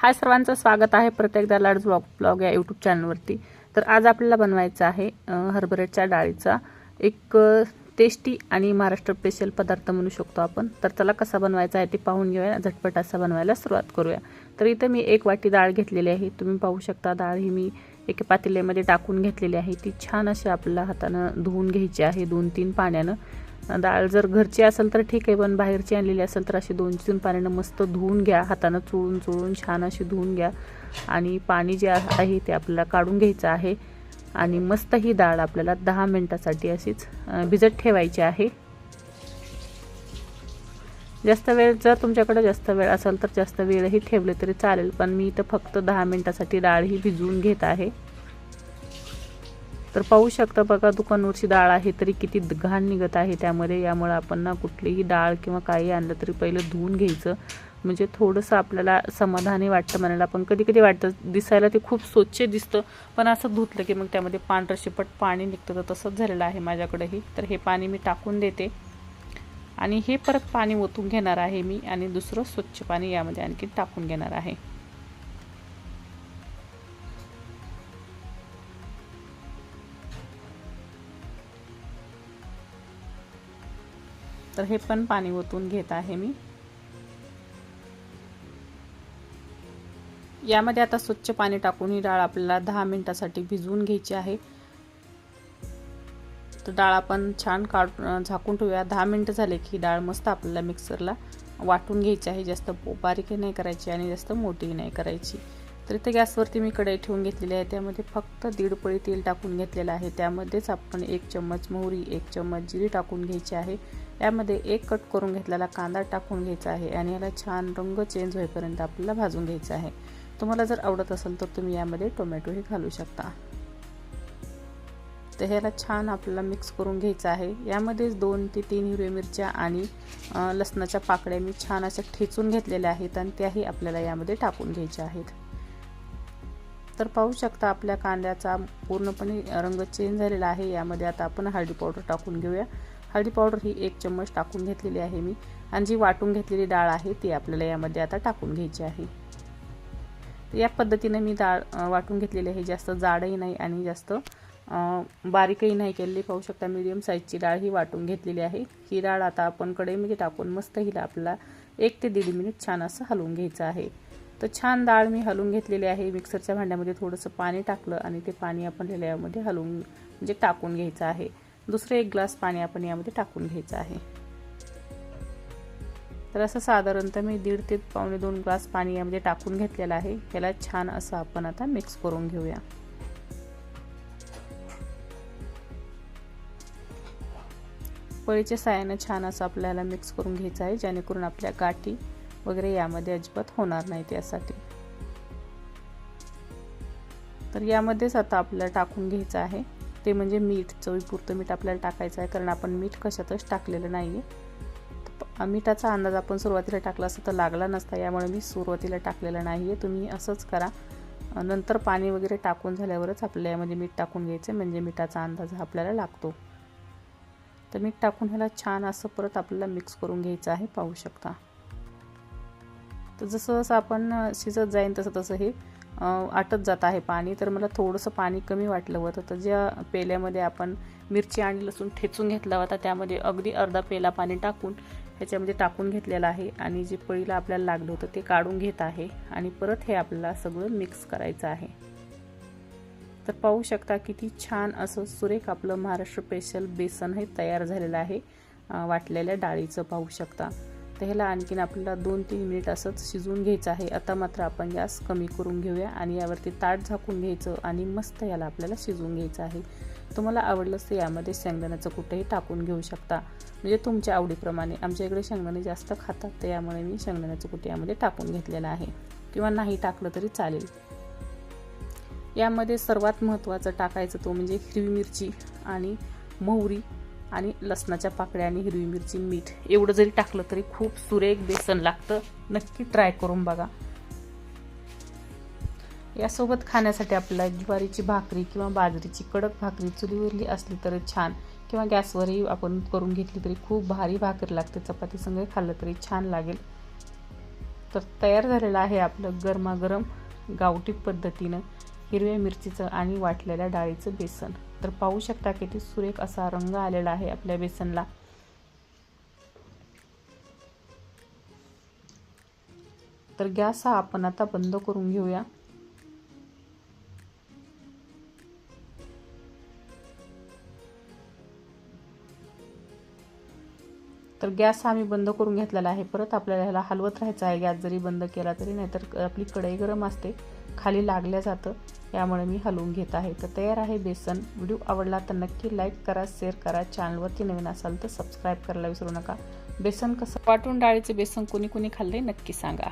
हाय सर्वांचं स्वागत आहे प्रत्येकदा लाड ब्लॉग ब्लॉग या यूट्यूब चॅनलवरती तर आज आपल्याला बनवायचं आहे हरभऱ्याच्या डाळीचा एक टेस्टी आणि महाराष्ट्र स्पेशल पदार्थ म्हणू शकतो आपण. तर त्याला कसा बनवायचा आहे ते पाहून घेऊया झटपट असा बनवायला सुरुवात करूया. तर इथं मी एक वाटी डाळ घेतलेली आहे. तुम्ही पाहू शकता डाळ ही मी एका पातेल्यामध्ये टाकून घेतलेली आहे. ती छान अशी आपल्या हातानं धुवून घ्यायची आहे दोन तीन पाण्यानं. डाळ जर घरची असेल तर ठीक आहे पण बाहेरची आणलेली असेल तर अशी दोन तीन पाण्यानं मस्त धुवून घ्या हातानं चोळून चोळून छान अशी धुवून घ्या. आणि पाणी जे आहे ते आपल्याला काढून घ्यायचं आहे. आणि मस्त ही डाळ आपल्याला दहा मिनटासाठी अशीच भिजत ठेवायची आहे. जास्त वेळ जर तुमच्याकडे जास्त वेळ असेल तर जास्त वेळही ठेवले तरी चालेल पण मी इथं फक्त दहा मिनटासाठी डाळ ही भिजवून घेत आहे. तर पाहू शकता बघा दुकानवरची डाळ आहे तरी किती घाण निघत आहे त्यामध्ये. यामुळे आपण ना कुठलीही डाळ किंवा काही आणलं तरी पहिलं धुवून घ्यायचं. म्हणजे थोडंसं आपल्याला समाधानी वाटतं म्हणायला. पण कधी कधी वाटतं दिसायला ते खूप स्वच्छ दिसतं. पण असं धुतलं की मग त्यामध्ये पांढरं शिपट पाणी निघतं. तर तसंच झालेलं आहे माझ्याकडेही. तर हे पाणी मी टाकून देते. आणि हे परत पाणी ओतून घेणार आहे मी. आणि दुसरं स्वच्छ पाणी यामध्ये आणखी टाकून घेणार आहे. तर हे पण पाणी ओतून घेत आहे मी. यामध्ये आता स्वच्छ पाणी टाकून ही डाळ आपल्याला दहा मिनिटासाठी भिजवून घ्यायची आहे. तर डाळ आपण छान काढून झाकून ठेवूया. दहा मिनटं झाले की डाळ मस्त आपल्याला मिक्सरला वाटून घ्यायची आहे. जास्त बारीकही नाही करायची आणि जास्त मोठीही नाही करायची. तर इथे गॅसवरती मी कढई ठेवून घेतलेली आहे. त्यामध्ये फक्त दीड पळी तेल टाकून घेतलेलं आहे. त्यामध्येच आपण एक चम्मच मोहरी एक चम्मच जिरी टाकून घ्यायची आहे. यामध्ये एक कट करून घेतलेला कांदा टाकून घ्यायचा आहे आणि याला छान रंग चेंज होईपर्यंत आपल्याला भाजून घ्यायचा आहे. तुम्हाला जर आवडत असेल तर तुम्ही यामध्ये टोमॅटोही घालू शकता. तर ह्याला छान आपल्याला मिक्स करून घ्यायचं आहे. यामध्येच दोन ते तीन हिरव्या मिरच्या आणि लसणाच्या पाकळ्या मी छान अशा ठेचून घेतलेल्या आहेत आणि त्याही आपल्याला यामध्ये टाकून घ्यायच्या आहेत. तर पाहू शकता आपल्या कांद्याचा पूर्णपणे रंग चेंज झालेला आहे. यामध्ये आता आपण हळदी पावडर टाकून घेऊया. हळदी पावडर ही एक चम्मच टाकून घेतलेली आहे मी. आणि जी वाटून घेतलेली डाळ आहे ती आपल्याला यामध्ये आता टाकून घ्यायची आहे. या पद्धतीने मी डाळ वाटून घेतलेली आहे. जास्त जाडही नाही आणि जास्त बारीकही नाही केलेली. पाहू शकता मीडियम साईजची डाळ ही वाटून घेतलेली आहे. ही डाळ आता आपण कढईमध्ये टाकून मस्त हिला आपल्याला एक ते दीड मिनिट छान असं हलवून घ्यायचं आहे. तर छान डाळ मी हलवून घेतलेली आहे. मिक्सरच्या भांड्यामध्ये थोडंसं पाणी टाकलं आणि ते पाणी आपण यामध्ये हलवून म्हणजे टाकून घ्यायचं आहे. दुसरं एक ग्लास पाणी आपण यामध्ये टाकून घ्यायचं आहे. तर असं साधारणतः मी दीड ते पावणे दोन ग्लास पाणी यामध्ये टाकून घेतलेलं आहे. याला छान असं आपण आता मिक्स करून घेऊया. पळीच्या सायानं छान असं आपल्याला मिक्स करून घ्यायचं आहे जेणेकरून आपल्या गाठी वगैरे यामध्ये अजिबात होणार नाही त्यासाठी. तर यामध्येच आता आपल्याला टाकून घ्यायचं आहे. ते म्हणजे मीठ चवीपुरतं मीठ आपल्याला टाकायचं आहे कारण आपण मीठ कशातच टाकलेलं नाही आहे मिठाचा अंदाज आपण सुरुवातीला टाकला असता तर लागला नसता यामुळे मी सुरुवातीला टाकलेलं नाही आहे तुम्ही असंच करा. नंतर पाणी वगैरे टाकून झाल्यावरच आपल्याला यामध्ये मीठ टाकून घ्यायचं म्हणजे मिठाचा अंदाज आपल्याला लागतो. तर मीठ टाकून ह्याला छान असं परत आपल्याला मिक्स करून घ्यायचं आहे पाहू शकता. तर जसं जसं आपण शिजत जाईन तसं तसं हे आटत जात आहे पाणी. तर मला थोडंसं पाणी कमी वाटलं होतं. तर ज्या पेल्यामध्ये आपण मिरची आणि लसूण ठेचून घेतला होता त्यामध्ये अगदी अर्धा पेला पाणी टाकून ह्याच्यामध्ये टाकून घेतलेलं आहे. आणि जे पळीला आपल्याला लागलं होतं ते काढून घेत आहे. आणि परत हे आपल्याला सगळं मिक्स करायचं आहे. तर पाहू शकता किती छान असं सुरेख आपलं महाराष्ट्र स्पेशल बेसन हे तयार झालेलं आहे. वाटलेल्या डाळीचं पाहू शकता. तर ह्याला आणखीन आपल्याला दोन तीन मिनिट असंच शिजवून घ्यायचं आहे. आता मात्र आपण गॅस कमी करून घेऊया आणि यावरती ताट झाकून घ्यायचं आणि मस्त याला आपल्याला शिजवून घ्यायचं आहे. तुम्हाला आवडलंच तर यामध्ये शेंगदाण्याचं कुठेही टाकून घेऊ शकता. म्हणजे तुमच्या आवडीप्रमाणे. आमच्या इकडे शेंगदाणे जास्त खातात तर यामुळे मी शेंगदाण्याचं कुठे यामध्ये टाकून घेतलेलं आहे. किंवा नाही टाकलं तरी चालेल. यामध्ये सर्वात महत्त्वाचं टाकायचं तो म्हणजे हिरवी मिरची आणि मोहरी. आणि लसणाच्या पाकळ्या आणि हिरवी मिरची मीठ एवढं जरी टाकलं तरी खूप सुरेख बेसन लागतं. नक्की ट्राय करून बघा. यासोबत खाण्यासाठी आपल्याला ज्वारीची भाकरी किंवा बाजरीची कडक भाकरी चुलीवरली असली तरी छान किंवा गॅसवरही आपण करून घेतली तरी खूप भारी भाकरी लागते. चपाती संग खाल्लं तरी छान लागेल. तर तयार झालेलं आहे आपलं गरमागरम गावठी पद्धतीनं हिरव्या मिरचीचं आणि वाटलेल्या डाळीचं बेसन. तर पाहू शकता किती सुरेख असा रंग आलेला आहे आपल्या बेसनला. तर गॅस हा आपण आता बंद करून घेऊया. तर गॅस हा आम्ही बंद करून घेतलेला आहे. परत आपल्याला ह्याला हलवत राहायचं आहे. गॅस जरी बंद केला तरी नाहीतर आपली कढई गरम असते. खाली लागल्या जातं यामुळे मी हलवून घेत आहे. तर तयार आहे बेसन. व्हिडिओ आवडला तर नक्की लाईक करा शेअर करा. चॅनलवरती नवीन असाल तर सबस्क्राईब करायला विसरू नका. बेसन कसं वाटून डाळीचे बेसन कोणी कोणी खाल्ले नक्की सांगा.